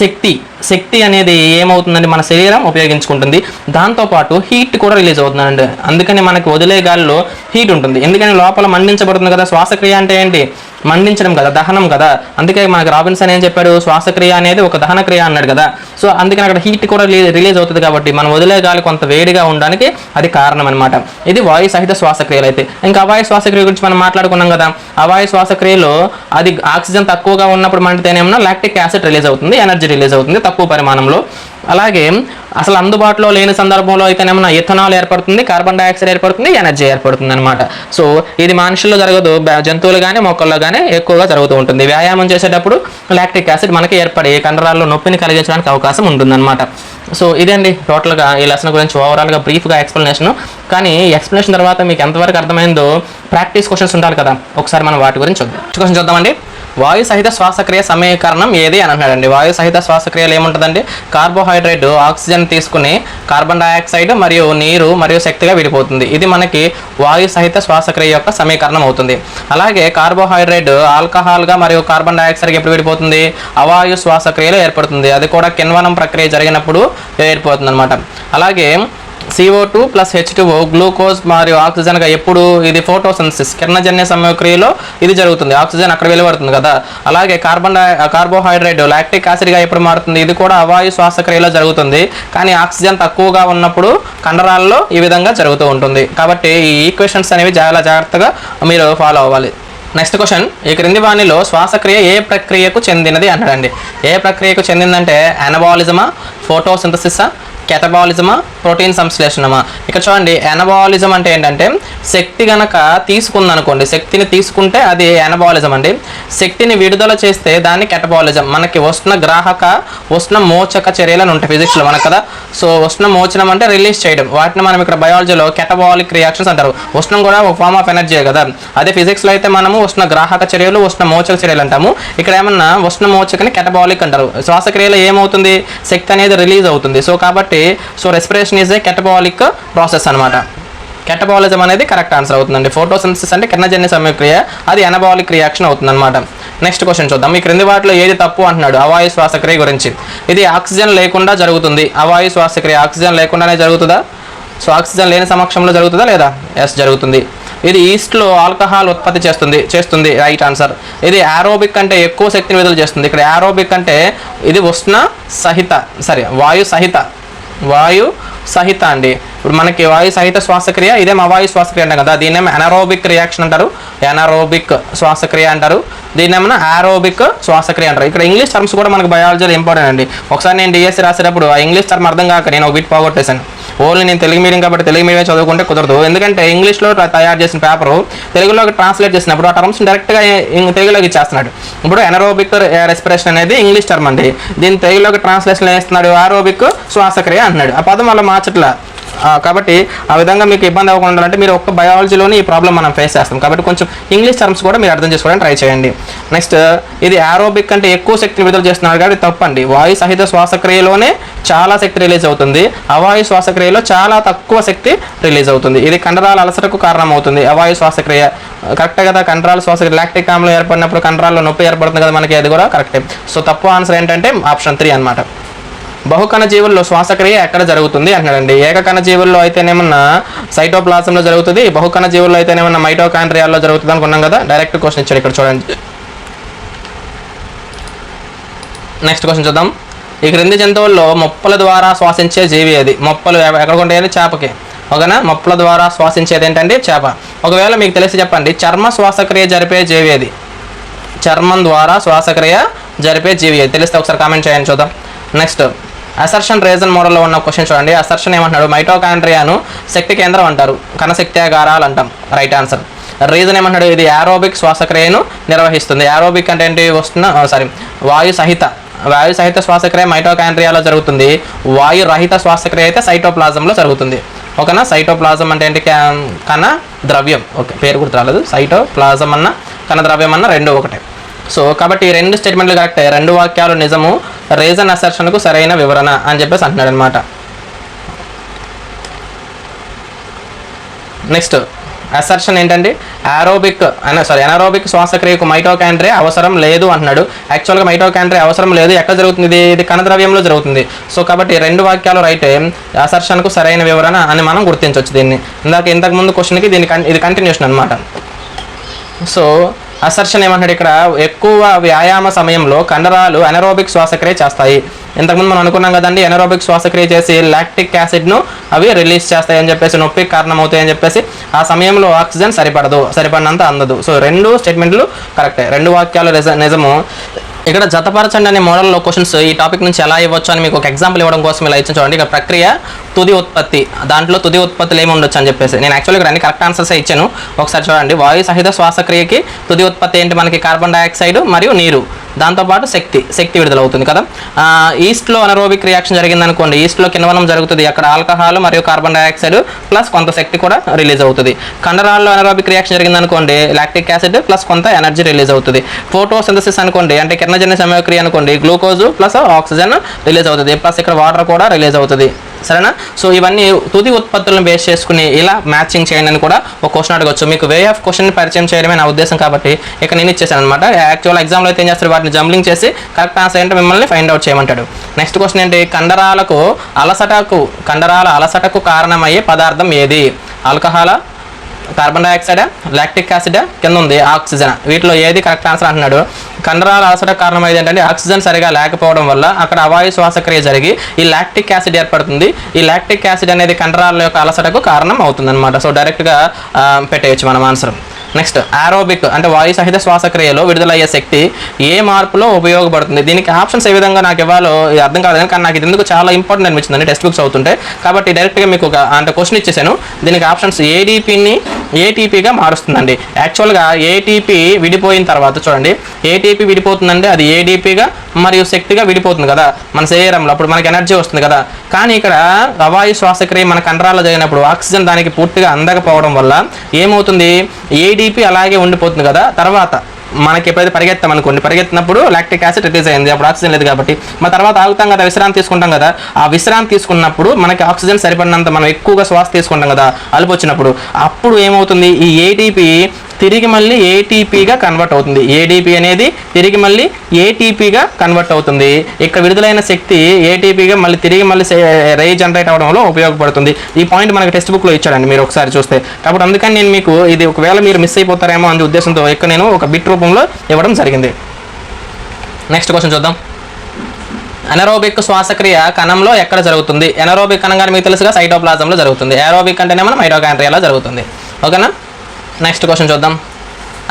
శక్తి శక్తి అనేది ఏమవుతుందండి మన శరీరం ఉపయోగించుకుంటుంది. దాంతోపాటు హీట్ కూడా రిలీజ్ అవుతుందండి. అందుకని మనకి వదిలే గాలిలో హీట్ ఉంటుంది. ఎందుకని లోపల మండించబడుతుంది కదా? శ్వాసక్రియ అంటే ఏంటి? మండించడం కదా దహనం కదా. అందుకే మనకు రాబిన్సన్ ఏం చెప్పాడు? శ్వాసక్రియ అనేది ఒక దహన క్రియ అన్నాడు కదా. సో అందుకని అక్కడ హీట్ కూడా రిలీజ్ అవుతుంది కాబట్టి మనం వదిలే గాలి కొంత వేడిగా ఉండడానికి అది కారణం అనమాట ఇది వాయు సహిత శ్వాసక్రియలు అయితే. ఇంకా అవాయు శ్వాసక్రియ గురించి మనం మాట్లాడుకున్నాం కదా. అవాయు శ్వాసక్రియలో అది ఆక్సిజన్ తక్కువగా ఉన్నప్పుడు మండితేనేమన్నా లాక్టిక్ యాసిడ్ రిలీజ్ అవుతుంది ఎనర్జీ రిలీజ్ అవుతుంది తక్కువ పరిమాణంలో. అలాగే అసలు అందుబాటులో లేని సందర్భంలో అయితేనేమన్నా ఇథనాల్ ఏర్పడుతుంది కార్బన్ డైఆక్సైడ్ ఏర్పడుతుంది ఎనర్జీ ఏర్పడుతుంది అనమాట సో ఇది మనుషుల్లో జరగదు బ- జంతువులు కానీ మొక్కల్లో కానీ ఎక్కువగా జరుగుతూ ఉంటుంది. వ్యాయామం చేసేటప్పుడు లాక్టిక్ యాసిడ్ మనకి ఏర్పడి కండరాల్లో నొప్పిని కలిగించడానికి అవకాశం ఉంటుందన్నమాట. సో ఇదండి టోటల్గా ఈ లెసన్ గురించి ఓవరాల్గా బ్రీఫ్గా ఎక్స్ప్లెనేషన్. కానీ ఎక్స్ప్లెనేషన్ తర్వాత మీకు ఎంతవరకు అర్థమైందో ప్రాక్టీస్ క్వశ్చన్స్ ఉండాలి కదా. ఒకసారి మనం వాటి గురించి చూద్దాం. క్వశ్చన్ చూద్దామండి. వాయు సహిత శ్వాసక్రియ సమీకరణం ఏది అని అంటున్నాడండి. వాయు సహిత శ్వాసక్రియలు ఏముంటుందండి? కార్బోహైడ్రేట్ ఆక్సిజన్ తీసుకుని కార్బన్ డయాక్సైడ్ మరియు నీరు మరియు శక్తిగా విడిపోతుంది. ఇది మనకి వాయు సహిత శ్వాసక్రియ యొక్క సమీకరణం అవుతుంది. అలాగే కార్బోహైడ్రేట్ ఆల్కహాల్గా మరియు కార్బన్ డయాక్సైడ్గా ఎప్పుడు విడిపోతుంది? అవాయు శ్వాసక్రియలో ఏర్పడుతుంది. అది కూడా కిణ్వనం ప్రక్రియ జరిగినప్పుడు ఏర్పడుతుంది అనమాట అలాగే CO two plus H two glucose మరియు ఆక్సిజన్గా ఎప్పుడు ఇది ఫోటోసిన్సిస్ కిరణజన్య సమక్రియలో ఇది జరుగుతుంది. ఆక్సిజన్ అక్కడ వెలువడుతుంది కదా. అలాగే కార్బన్ డై కార్బోహైడ్రేట్ లాక్టిక్ యాసిడ్గా ఎప్పుడు మారుతుంది? ఇది కూడా అవాయు శ్వాసక్రియలో జరుగుతుంది. కానీ ఆక్సిజన్ తక్కువగా ఉన్నప్పుడు కండరాల్లో ఈ విధంగా జరుగుతూ ఉంటుంది. కాబట్టి ఈ ఈక్వేషన్స్ అనేవి చాలా జాగ్రత్తగా మీరు ఫాలో అవ్వాలి. నెక్స్ట్ క్వశ్చన్ ఈ క్రింది వాణిలో శ్వాసక్రియ ఏ ప్రక్రియకు చెందినది అనడండి ఏ ప్రక్రియకు చెందిందంటే అనబాలిజమా ఫోటోసింథసిసా కెటబాలిజమా ప్రోటీన్ సంశ్లేషణమా ఇక్కడ చూడండి ఎనబాలిజం అంటే ఏంటంటే శక్తి గనక తీసుకుందనుకోండి శక్తిని తీసుకుంటే అది ఎనబాలిజం అండి. శక్తిని విడుదల చేస్తే దాన్ని కెటబాలిజం మనకి ఉష్ణ గ్రాహక ఉష్ణ మోచక చర్యలు అని ఉంటాయి ఫిజిక్స్లో మనకు కదా సో ఉష్ణ మోచనం అంటే రిలీజ్ చేయడం. వాటిని మనం ఇక్కడ బయాలజీలో కెటబాలిక్ రియాక్షన్స్ అంటారు. ఉష్ణం కూడా ఒక ఫామ్ ఆఫ్ ఎనర్జీ కదా. అదే ఫిజిక్స్లో అయితే మనము ఉష్ణ గ్రాహక చర్యలు ఉష్ణ మోచక చర్యలు అంటాము. ఇక్కడ ఏమన్నా ఉష్ణ మోచకని కెటబాలిక్ అంటారు. శ్వాసక్రియలో ఏమవుతుంది? శక్తి అనేది రిలీజ్ అవుతుంది. సో కాబట్టి so respiration is a catabolic process అనమాట కెటబాలిజం అనేది కరెక్ట్ ఆన్సర్ అవుతుందండి. ఫోటోసిన్సిస్ అంటే కిరణజన్య సమయక్రియ అది ఎనబాలిక్ రియాక్షన్ అవుతుందన్నమాట. నెక్స్ట్ క్వశ్చన్ చూద్దాం. ఈ క్రింది వాటిలో ఏది తప్పు అంటున్నాడు? అవాయు శ్వాసక్రియ గురించి. ఇది ఆక్సిజన్ లేకుండా జరుగుతుంది. అవాయు శ్వాసక్రియ ఆక్సిజన్ లేకుండానే జరుగుతుందా? సో ఆక్సిజన్ లేని సమక్షంలో జరుగుతుందా లేదా? ఎస్ జరుగుతుంది. ఇది ఈస్ట్లో ఆల్కహాల్ ఉత్పత్తి చేస్తుంది చేస్తుంది రైట్ ఆన్సర్ ఇది ఆరోబిక్ అంటే ఎక్కువ శక్తిని విడుదల చేస్తుంది. ఇక్కడ ఆరోబిక్ అంటే ఇది ఉష్ణ సహిత సరే వాయు సహిత. వాయు సహిత అండి. ఇప్పుడు మనకి వాయు సహిత శ్వాసక్రియ ఇదేం అవాయు శ్వాసక్రియ అంటాం కదా. దీన్నేమో ఎనరోబిక్ రియాక్షన్ అంటారు. ఎనరోబిక్ శ్వాసక్రియ అంటారు. దీన్నేమో ఆరోబిక్ శ్వాసక్రియ అంటారు. ఇక్కడ ఇంగ్లీష్ టర్మ్స్ కూడా మనకు బయాలజీలో ఇంపార్టెంట్ అండి. ఒకసారి నేను డిఎస్సి రాసేటప్పుడు ఆ ఇంగ్లీష్ టర్మ్ అర్థం కాక నేను ఒక బిట్ పోగొట్టేశాను. ఓన్లీ నేను తెలుగు మీడియం కాబట్టి తెలుగు మీడియం చదువుకుంటే కుదరదు. ఎందుకంటే ఇంగ్లీష్లో తయారు చేసిన పేపరు తెలుగులోకి ట్రాన్స్లేట్ చేసినప్పుడు ఆ టర్మ్స్ డైరెక్ట్గా తెలుగులోకి ఇచ్చేస్తున్నాడు. ఇప్పుడు ఎనరోబిక్ రెస్పిరేషన్ అనేది ఇంగ్లీష్ టర్మ్ అండి. దీన్ని తెలుగులోకి ట్రాన్స్లేషన్ వేస్తున్నాడు ఆరోబిక్ శ్వాసక్రియ అంటున్నాడు. ఆ పదం వల్ల మార్చట్లా. కాబట్టి ఆ విధంగా మీకు ఇబ్బంది అవ్వకుండా ఉండాలంటే మీరు ఒక్క బయాలజీలోనే ఈ ప్రాబ్లం మనం ఫేస్ చేస్తాం. కాబట్టి కొంచెం ఇంగ్లీష్ టర్మ్స్ కూడా మీరు అర్థం చేసుకోవడానికి ట్రై చేయండి. నెక్స్ట్ ఇది ఆరోబిక్ అంటే ఎక్కువ శక్తిని విడుదల చేస్తున్నారు కాబట్టి తప్పండి. వాయు సహిత శ్వాసక్రియలోనే చాలా శక్తి రిలీజ్ అవుతుంది. అవాయు శ్వాసక్రియలో చాలా తక్కువ శక్తి రిలీజ్ అవుతుంది. ఇది కండరాల అలసటకు కారణమవుతుంది. అవాయు శ్వాసక్రియ కరెక్ట్ కదా? కండరాల శ్వాసక్రియ లాక్టిక్ ఆమ్లం ఏర్పడినప్పుడు కండరాల్లో నొప్పి ఏర్పడుతుంది కదా మనకి? అది కూడా కరెక్టే సో తప్పు ఆన్సర్ ఏంటంటే ఆప్షన్ త్రీ అనమాట బహుకణ జీవుల్లో శ్వాసక్రియ ఎక్కడ జరుగుతుంది అంటున్నాడండి. ఏకకణ జీవుల్లో అయితేనేమన్నా సైటోప్లాసంలో జరుగుతుంది బహుకణ జీవుల్లో అయితేనేమన్నా మైటోకాండ్రియాల్లో జరుగుతుంది అనుకున్నాం కదా? డైరెక్ట్ క్వశ్చన్ ఇచ్చాడు ఇక్కడ చూడండి. నెక్స్ట్ క్వశ్చన్ చూద్దాం. ఈ క్రింది జంతువుల్లో మొప్పల ద్వారా శ్వాసించే జీవి అది మొప్పలు ఎ- ఎక్కడ చేపకి. ఓకేనా? మొప్పల ద్వారా శ్వాసించేది ఏంటంటే చేప. ఒకవేళ మీకు తెలిసి చెప్పండి చర్మ శ్వాసక్రియ జరిపే జీవి అది చర్మం ద్వారా శ్వాసక్రియ జరిపే జీవి అది తెలిస్తే ఒకసారి కామెంట్ చేయండి చూద్దాం. నెక్స్ట్ అసర్షన్ రీజన్ మోడల్లో ఉన్న క్వశ్చన్ చూడండి. అసర్షన్ ఏమంటున్నాడు? మైటోకాండ్రియాను శక్తి కేంద్రం అంటారు. కణశక్త్యాగారాలు అంటాం రైట్ ఆన్సర్ రీజన్ ఏమంటున్నాడు? ఇది యారోబిక్ శ్వాసక్రియను నిర్వహిస్తుంది. యారోబిక్ అంటే ఏంటి? వస్తున్న సారీ వాయు సహిత వాయు సహిత శ్వాసక్రియ మైటోకాండ్రియాలో జరుగుతుంది. వాయు రహిత శ్వాసక్రియ అయితే సైటోప్లాజంలో జరుగుతుంది. ఓకేనా? సైటోప్లాజం అంటే ఏంటి? క్యా- కణ ద్రవ్యం. ఓకే పేరు గుర్తు రాలేదు. సైటోప్లాజం అన్న కణ ద్రవ్యం అన్న రెండు ఒకటే. సో కాబట్టి ఈ రెండు స్టేట్మెంట్లు కరెక్టే రెండు వాక్యాలు నిజము రీజన్ అసర్షన్కు సరైన వివరణ అని చెప్పేసి అంటున్నాడు అనమాట నెక్స్ట్ అసర్షన్ ఏంటంటే ఆరోబిక్ అనే సారీ అనారోబిక్ శ్వాసక్రియకు మైటోకాండ్రియా అవసరం లేదు అంటున్నాడు. యాక్చువల్గా మైటోకాండ్రియా అవసరం లేదు. ఎక్కడ జరుగుతుంది? ఇది ఇది కణద్రవ్యంలో జరుగుతుంది. సో కాబట్టి రెండు వాక్యాలు రైటే అసర్షన్కు సరైన వివరణ అని మనం గుర్తించవచ్చు దీన్ని. ఇందాక ఇంతకు ముందు క్వశ్చన్కి దీని ఇది కంటిన్యూషన్ అనమాట సో అసర్షన్ ఏమంటాడు ఇక్కడ ఎక్కువ వ్యాయామ సమయంలో కండరాలు ఎనరోబిక్ శ్వాసక్రియ చేస్తాయి. ఇంతకుముందు మనం అనుకున్నాం కదండి ఎనరోబిక్ శ్వాసక్రియ చేసి లాక్టిక్ యాసిడ్ను అవి రిలీజ్ చేస్తాయి అని చెప్పేసి నొప్పికి కారణమవుతాయని చెప్పేసి ఆ సమయంలో ఆక్సిజన్ సరిపడదు సరిపడినంత అందదు. సో రెండు స్టేట్మెంట్లు కరెక్టే రెండు వాక్యాలు నిజ- నిజము. ఇక్కడ జతపరచండి అనే మోడల్లో క్వశ్చన్స్ ఈ టాపిక్ నుంచి ఎలా ఇవ్వచ్చు అని మీకు ఒక ఎగ్జాంపుల్ ఇవ్వడం కోసం ఇలా ఇచ్చిన చూడండి. ఇక్కడ ప్రక్రియ తుది ఉత్పత్తి. దాంట్లో తుది ఉత్పత్తులు ఏమి ఉండొచ్చు అని చెప్పేసి. నేను యాక్చువల్గా ఇక్కడ అన్ని కరెక్ట్ ఆన్సర్స్ ఇచ్చాను. ఒకసారి చూడండి. వాయు సహిత శ్వాసక్రియకి తుది ఉత్పత్తి ఏంటి? మనకి కార్బన్ డైఆక్సైడ్ మరియు నీరు. దాంతోపాటు శక్తి శక్తి విడుదల అవుతుంది కదా ఈస్ట్లో అనరోబిక్ రియాక్షన్ జరిగింది అనుకోండి ఈస్ట్లో కిణవనం జరుగుతుంది అక్కడ ఆల్కహాల్ మరియు కార్బన్ డైఆక్సైడ్ ప్లస్ కొంత శక్తి కూడా రిలీజ్ అవుతుంది. కండరాల్లో అనరోబిక్ రియాక్షన్ జరిగింది అనుకోండి లాక్టిక్ యాసిడ్ ప్లస్ కొంత ఎనర్జీ రిలీజ్ అవుతుంది. ఫోటోసింథసిస్ అనుకోండి అంటే కిరణజన్య సమయక్రియ అనుకోండి గ్లూకోజ్ ప్లస్ ఆక్సిజన్ రిలీజ్ అవుతుంది. ప్లస్ ఇక్కడ వాటర్ కూడా రిలీజ్ అవుతుంది. సరేనా? సో ఇవన్నీ తుది ఉత్పత్తులను బేస్ చేసుకుని ఇలా మ్యాచింగ్ చేయండి అని కూడా ఒక క్వశ్చన్ అడగచ్చు. మీకు వే ఆఫ్ క్వశ్చన్ పరిచయం చేయడమే నా ఉద్దేశం కాబట్టి ఇక నేను ఇచ్చేసాను అనమాట యాక్చువల్ ఎగ్జామ్లో అయితే ఏం చేస్తారు? వాటిని జంబ్లింగ్ చేసి కరెక్ట్ ఆన్సర్ ఏంటో మిమ్మల్ని ఫైండ్ అవుట్ చేయమంటాడు. నెక్స్ట్ క్వశ్చన్ ఏంటి? కండరాలకు అలసటకు కండరాల అలసటకు కారణమయ్యే పదార్థం ఏది? ఆల్కహాలా కార్బన్ డైఆక్సైడ్ లాక్టిక్ యాసిడ్ కింద ఉంది ఆక్సిజన్ వీటిలో ఏది కరెక్ట్ ఆన్సర్ అంటున్నాడు? కండరాల అలసట కారణం ఏంటంటే ఆక్సిజన్ సరిగా లేకపోవడం వల్ల అక్కడ అవాయు శ్వాసక్రియ జరిగి ఈ లాక్టిక్ యాసిడ్ ఏర్పడుతుంది. ఈ లాక్టిక్ యాసిడ్ అనేది కండరాల యొక్క అలసటకు కారణం అవుతుంది అనమాట సో డైరెక్ట్గా పెట్టేయచ్చు మనం ఆన్సర్ నెక్స్ట్ ఆరోబిక్ అంటే వాయు సహిత శ్వాసక్రియలో విడుదలయ్యే శక్తి ఏ మార్పులో ఉపయోగపడుతుంది? దీనికి ఆప్షన్స్ ఏ విధంగా నాకు ఇవ్వాలో అర్థం కాలేదు కానీ నాకు ఇది ఎందుకు చాలా ఇంపార్టెంట్ అనిపించింది టెక్స్ట్ బుక్స్ అవుతుంటే. కాబట్టి డైరెక్ట్గా మీకు ఒక అంటే క్వశ్చన్ ఇచ్చేసాను. దీనికి ఆప్షన్స్ ఏడీపీని ఏటీపీగా మారుస్తుందండి. యాక్చువల్గా ఏటీపీ విడిపోయిన తర్వాత చూడండి. ఏటీపీ విడిపోతుందంటే అది ఏడీపీగా మరియు శక్తిగా విడిపోతుంది కదా మన శరీరంలో. అప్పుడు మనకి ఎనర్జీ వస్తుంది కదా. కానీ ఇక్కడ అవాయు శ్వాసక్రియ మన కండరాల్లో జరిగినప్పుడు ఆక్సిజన్ దానికి పూర్తిగా అందకపోవడం వల్ల ఏమవుతుంది? ఏటీపీ అలాగే ఉండిపోతుంది కదా తర్వాత మనకి ఎప్పుడైతే పరిగెత్తాం అనుకోండి పరిగెత్తినప్పుడు లాక్టిక్ యాసిడ్ రిలీజ్ అయింది అప్పుడు ఆక్సిజన్ లేదు కాబట్టి. మన తర్వాత ఆగుతాం కదా విశ్రాంతి తీసుకుంటాం కదా ఆ విశ్రాంతి తీసుకున్నప్పుడు మనకి ఆక్సిజన్ సరిపడినంత మనం ఎక్కువగా శ్వాస తీసుకుంటాం కదా అలుపు వచ్చినప్పుడు. అప్పుడు ఏమవుతుంది? ఈ ఏటీపీ తిరిగి మళ్ళీ ఏటీపీగా కన్వర్ట్ అవుతుంది. ఏడీపీ అనేది తిరిగి మళ్ళీ ఏటీపీగా కన్వర్ట్ అవుతుంది. ఇక్కడ విడుదలైన శక్తి ఏటీపీగా మళ్ళీ తిరిగి మళ్ళీ రై జనరేట్ అవడంలో ఉపయోగపడుతుంది. ఈ పాయింట్ మనకి టెక్స్ట్ బుక్లో ఇచ్చాడండి మీరు ఒకసారి చూస్తే. కాబట్టి అందుకని నేను మీకు ఇది ఒకవేళ మీరు మిస్ అయిపోతారేమో అనే ఉద్దేశంతో ఇక్కడ నేను ఒక బిట్ రూపంలో ఇవ్వడం జరిగింది. నెక్స్ట్ క్వశ్చన్ చూద్దాం. ఎనరోబిక్ శ్వాసక్రియ కణంలో ఎక్కడ జరుగుతుంది? ఎనరోబిక్ అనగానే మీకు తెలుసుగా సైటోప్లాజంలో జరుగుతుంది. ఏరోబిక్ అంటేనే మన మైటోకాండ్రియాలో జరుగుతుంది. ఓకేనా నెక్స్ట్ క్వశ్చన్ చూద్దాం.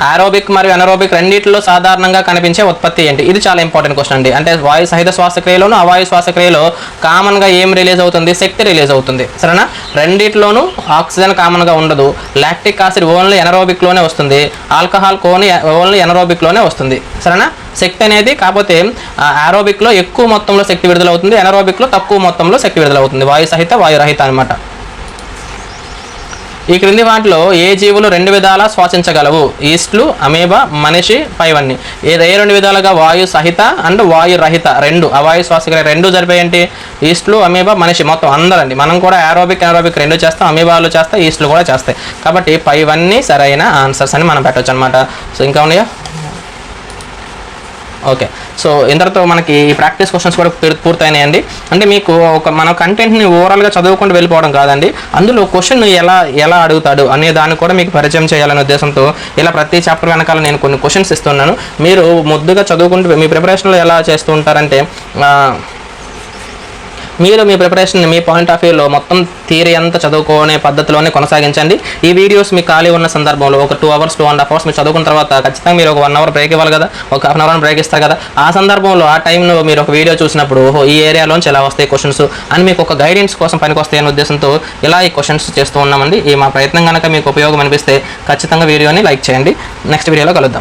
ఆరోబిక్ మరియు అనరోబిక్ రెండింటిలో సాధారణంగా కనిపించే ఉత్పత్తి ఏంటి? ఇది చాలా ఇంపార్టెంట్ క్వశ్చన్ అండి. అంటే వాయు సహిత శ్వాసక్రియలోను అవాయు శ్వాసక్రియలో కామన్గా ఏం రిలీజ్ అవుతుంది? శక్తి రిలీజ్ అవుతుంది. సరేనా? రెండిట్లోనూ ఆక్సిజన్ కామన్గా ఉండదు. లాక్టిక్ ఆసిడ్ ఓన్లీ ఎనరోబిక్లోనే వస్తుంది. ఆల్కహాల్ కోని ఓన్లీ ఎనరోబిక్లోనే వస్తుంది. సరేనా? శక్తి అనేది కాకపోతే ఆరోబిక్లో ఎక్కువ మొత్తంలో శక్తి విడుదల అవుతుంది ఎనరోబిక్లో తక్కువ మొత్తంలో శక్తి విడుదల అవుతుంది వాయు సహిత వాయు రహిత అనమాట ఈ క్రింది వాటిలో ఏ జీవులు రెండు విధాలా శ్వాసించగలవు ఈస్ట్లు అమేబా మనిషి పైవన్నీ. ఏ ఏ రెండు విధాలుగా? వాయు సహిత అండ్ వాయు రహిత రెండు. అవాయు శ్వాస రెండు జరిపాయంటే ఈస్ట్లు అమేబా మనిషి మొత్తం అందరండి. మనం కూడా ఏరోబిక్ ఏరోబిక్ రెండు చేస్తాం. అమీబాలు చేస్తాయి ఈస్ట్లు కూడా చేస్తాయి. కాబట్టి పైవన్నీ సరైన ఆన్సర్స్ అని మనం పెట్టవచ్చు అనమాట సో ఇంకా ఉన్నాయా? ఓకే. సో ఇంతటితో మనకి ఈ ప్రాక్టీస్ క్వశ్చన్స్ కూడా పూర్తయినాయండి. అంటే మీకు ఒక మన కంటెంట్ని ఓవరాల్గా చదువుకుంటూ వెళ్ళిపోవడం కాదండి. అందులో క్వశ్చన్ ఎలా ఎలా అడుగుతాడు అనే దాన్ని కూడా మీకు పరిచయం చేయాలనే ఉద్దేశంతో ఇలా ప్రతి చాప్టర్ వెనకాల నేను కొన్ని క్వశ్చన్స్ ఇస్తున్నాను. మీరు ముద్దుగా చదువుకుంటూ మీ ప్రిపరేషన్లో ఎలా చేస్తూ ఉంటారంటే మీరు మీ ప్రిపరేషన్ మీ పాయింట్ ఆఫ్ వ్యూలో మొత్తం థియరీ అంతా చదువుకునే పద్ధతిలోనే కొనసాగించండి. ఈ వీడియోస్ మీకు ఖాళీ ఉన్న సందర్భంలో ఒక two hours two and half hours మీరు చదువుకున్న తర్వాత ఖచ్చితంగా మీరు ఒక వన్ అవర్ బ్రేక్ ఇవ్వాలి కదా ఒక హాఫ్ అవర్ బ్రేక్ ఇస్తారు కదా. ఆ సందర్భంలో ఆ టైంలో మీరు ఒక వీడియో చూసినప్పుడు ఓహో ఈ ఏరియాలోంచి ఎలా వస్తాయి క్వశ్చన్స్ అని మీకు ఒక గైడెన్స్ కోసం పనికొస్తాయి అనే ఉద్దేశంతో ఇలా ఈ క్వశ్చన్స్ చేస్తూ ఉన్నామండి. ఈ మా ప్రయత్నం కనుక మీకు ఉపయోగం అనిపిస్తే ఖచ్చితంగా వీడియోని లైక్ చేయండి. నెక్స్ట్ వీడియోలో కలుద్దాం.